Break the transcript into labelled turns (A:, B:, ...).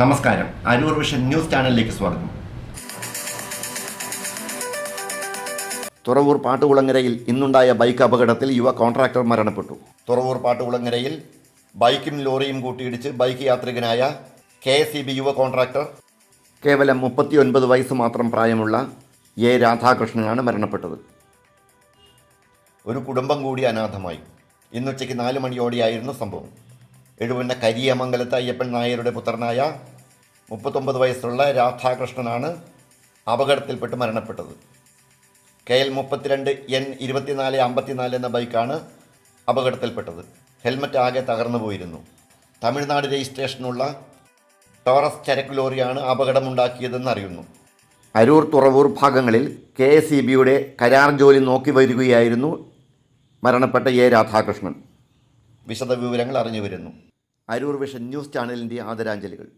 A: നമസ്കാരം. Aroor vision news ചാനലിലേക്ക് സ്വാഗതം. തുറവൂർ പാട്ടുകുളങ്ങരയിൽ ഇന്നുണ്ടായ ബൈക്ക് അപകടത്തിൽ യുവ കോൺട്രാക്ടർ മരണപ്പെട്ടു. തുറവൂർ പാട്ടുകുളങ്ങരയിൽ ബൈക്കും ലോറിയും കൂട്ടിയിടിച്ച് ബൈക്ക് യാത്രികനായ കെ എസ് ഇ ബി യുവ കോൺട്രാക്ടർ കേവലം മുപ്പത്തിയൊൻപത് വയസ്സ് മാത്രം പ്രായമുള്ള എ രാധാകൃഷ്ണനാണ് മരണപ്പെട്ടത്. ഒരു കുടുംബം കൂടി അനാഥമായി. ഇന്നുച്ചയ്ക്ക് നാല് മണിയോടെയായിരുന്നു സംഭവം. എഴുപന്ന കരിയമംഗലത്ത് അയ്യപ്പൻ നായരുടെ പുത്രനായ മുപ്പത്തൊമ്പത് വയസ്സുള്ള രാധാകൃഷ്ണനാണ് അപകടത്തിൽപ്പെട്ട് മരണപ്പെട്ടത്. കെ എൽ മുപ്പത്തിരണ്ട് എൻ ഇരുപത്തിനാല് അമ്പത്തിനാല് എന്ന ബൈക്കാണ് അപകടത്തിൽപ്പെട്ടത്. ഹെൽമറ്റ് ആകെ തകർന്നു പോയിരുന്നു. തമിഴ്നാട് രജിസ്ട്രേഷനുള്ള ടോറസ് ചരക്ക് ലോറിയാണ് അപകടമുണ്ടാക്കിയതെന്ന് അറിയുന്നു. അരൂർ തുറവൂർ ഭാഗങ്ങളിൽ കെ എസ് ഇ ബിയുടെ കരാർ ജോലി നോക്കി വരികയായിരുന്നു മരണപ്പെട്ട എ രാധാകൃഷ്ണൻ. വിശദവിവരങ്ങൾ അറിഞ്ഞു വരുന്നു. അരൂർ വിഷൻ ന്യൂസ് ചാനലിന്റെ ആദരാഞ്ജലികൾ.